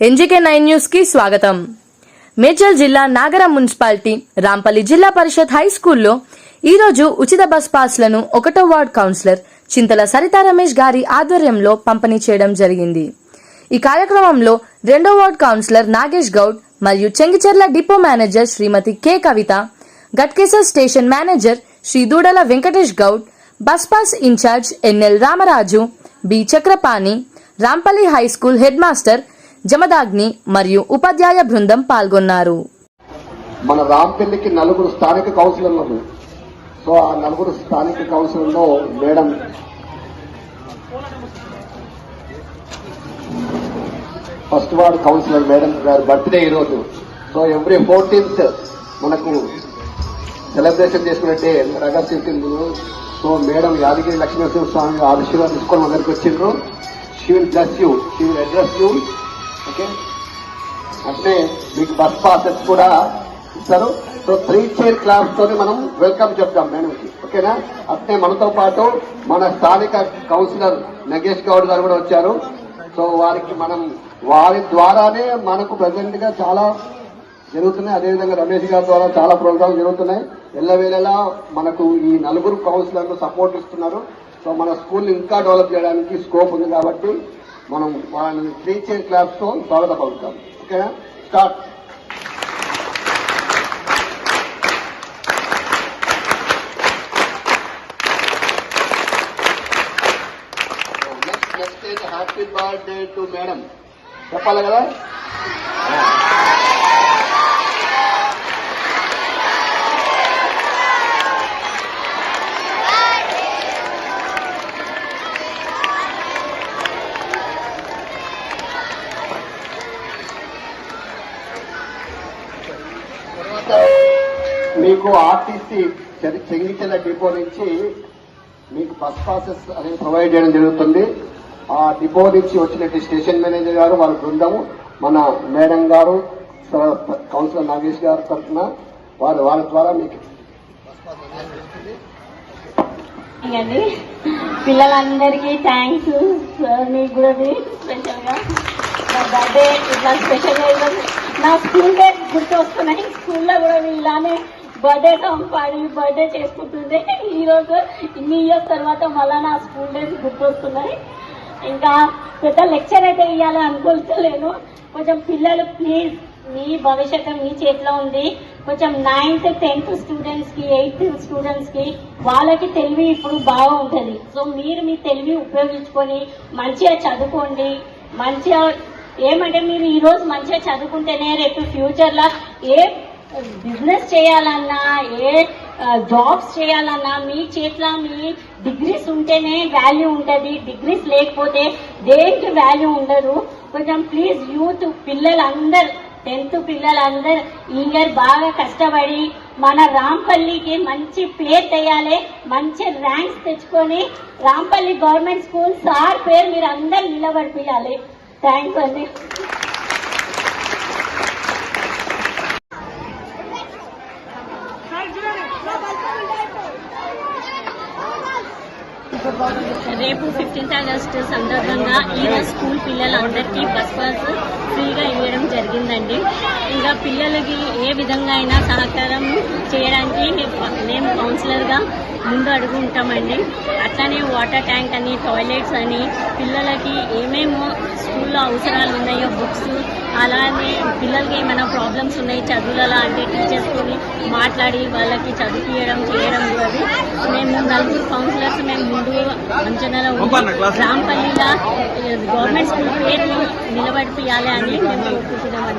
NGK nine న్యూస్కి స్వాగతం. మేడ్చల్ జిల్లా నాగరం మున్సిపాలిటీ రాంపల్లి జిల్లా పరిషత్ హై స్కూల్లో ఈ రోజు ఉచిత బస్ పాస్లను ఒకటో వార్డ్ కౌన్సిలర్ చింతల సరితా రమేష్ గారి ఆధ్వర్యంలో పంపిణీ చేయడం జరిగింది. ఈ కార్యక్రమంలో రెండో వార్డ్ కౌన్సిలర్ నాగేష్ గౌడ్ మరియు Chengicherla depot manager Shrimati K Kavitha Ghatkesar station manager Shri Dudala Venkatesh Goud bus pass incharge NL Ramaraju B Chakrapani Rampalli high school head master Jamadagni మరియు ఉపాధ్యాయ బృందం పాల్గొన్నారు. మన రాంపల్లికి నలుగురు స్థానిక కౌన్సిలర్లు. సో ఆ నలుగురు స్థానిక కౌన్సిలర్లో madam. First ward councillor madam గారి బర్త్డే ఈరోజు. సో ఎవ్రీ ఫోర్టీన్త్ మనకు celebration చేసుకున్నట్టే August fifteenth so madam Yadagiri Lakshminarasimha Swamy ఆశీర్వాదం తీసుకొని మన దగ్గరికి వచ్చిండ్రు she will bless you she will address you okay? అంటే మీకు బస్ పాసెస్ కూడా ఇస్తారు. సో త్రీ చైర్ క్లాస్ తోని మనం వెల్కమ్ చెప్తాం మేడంకి ఓకేనా? అట్నే మనతో పాటు మన స్థానిక కౌన్సిలర్ నగేష్ గౌడ్ గారు కూడా వచ్చారు. సో వారికి మనం వారి ద్వారానే మనకు ప్రజెంట్గా చాలా జరుగుతున్నాయి. అదేవిధంగా రమేష్ గారి ద్వారా చాలా ప్రోగ్రామ్స్ జరుగుతున్నాయి. ఎల్లవేళలా మనకు ఈ నలుగురు కౌన్సిలర్లు సపోర్ట్ ఇస్తున్నారు. సో మన స్కూల్ ఇంకా డెవలప్ చేయడానికి స్కోప్ ఉంది కాబట్టి మనం వాళ్ళని త్రీ చైర్ క్లాస్తో స్వాగత పలుకుతాం ఓకేనా start next next happy birthday to madam చెప్పాలి కదా? మీకు ఆర్టీసీ చెంగిచెల డిపో నుంచి మీకు బస్ పాసెస్ అనేది ప్రొవైడ్ చేయడం జరుగుతుంది. ఆ డిపో నుంచి వచ్చినట్టు స్టేషన్ మేనేజర్ గారు వాళ్ళ బృందము మన మేడం గారు కౌన్సిలర్ నాగేష్ గారు తరఫున వారి వాళ్ళ ద్వారా మీకు అండి పిల్లలందరికీ థ్యాంక్స్. సార్ మీకు కూడా స్పెషల్గా నా బర్త్డే ఇట్లా స్పెషల్ నా స్కూల్ డే గుర్తు వస్తున్నాయి స్కూల్లో కూడా ఇలానే బర్త్డే సాంగ్ బర్త్డే చేసుకుంటుండే ఈ రోజు ఇన్ని ఇయర్స్ తర్వాత మళ్ళా నా స్కూల్ డేస్ గుర్తొస్తున్నాయి. ఇంకా పెద్ద లెక్చర్ అయితే ఇవ్వాలి అనుకోలేను. కొంచెం పిల్లలు ప్లీజ్ మీ భవిష్యత్తు మీ చేతిలో ఉంది. కొంచెం నైన్త్ టెన్త్ స్టూడెంట్స్కి ఎయిత్ స్టూడెంట్స్కి వాళ్ళకి తెలివి ఇప్పుడు బాగా ఉంటుంది సో మీరు మీ తెలివి ఉపయోగించుకొని మంచిగా చదువుకోండి. మంచిగా ఏమంటే మీరు ఈ రోజు మంచిగా చదువుకుంటేనే రేపు ఫ్యూచర్లో ఏ బిజినెస్ చేయాలన్నా ఏ జాబ్స్ చేయాలన్నా మీ చేతిలో మీ డిగ్రీస్ ఉంటేనే వాల్యూ ఉంటుంది. డిగ్రీస్ లేకపోతే దేనికి వాల్యూ ఉండదు. కొంచెం ప్లీజ్ యూత్ పిల్లలందరూ టెన్త్ పిల్లలందరూ ఈ ఇయర్ బాగా కష్టపడి మన రాంపల్లికి మంచి పేరు తెయ్యాలి. మంచి ర్యాంక్స్ తెచ్చుకొని రాంపల్లి గవర్నమెంట్ స్కూల్ సార్ పేరు మీరు అందరు నిలబడిపించాలి థ్యాంక్స్ అండి. రేపు ఫిఫ్టీన్త్ ఆగస్ట్ సందర్భంగా ఈరోజు స్కూల్ పిల్లలందరికీ బస్ పాస్ ఫ్రీగా ఇవ్వడం జరిగిందండి. ఇంకా పిల్లలకి ఏ విధంగా అయినా సహకారం చేయడానికి మేము కౌన్సిలర్గా ముందు అడుగు ఉంటామండి అట్లానే వాటర్ ట్యాంక్ అని టాయిలెట్స్ అని పిల్లలకి ఏమేమో స్కూల్లో అవసరాలు ఉన్నాయో బుక్స్ అలానే పిల్లలకి ఏమైనా ప్రాబ్లమ్స్ ఉన్నాయి చదువులలో అంటే టీచర్స్తోని మాట్లాడి వాళ్ళకి చదివించడం చేయడం అది మేము నలుగురు కౌన్సిలర్స్ మేము ముందు అంచనాలో ఉండి రాంపల్లిలో గవర్నమెంట్ స్కూల్ పేరు నిలబడిపియాలి అని మేము కోరుకుంటున్నామండి.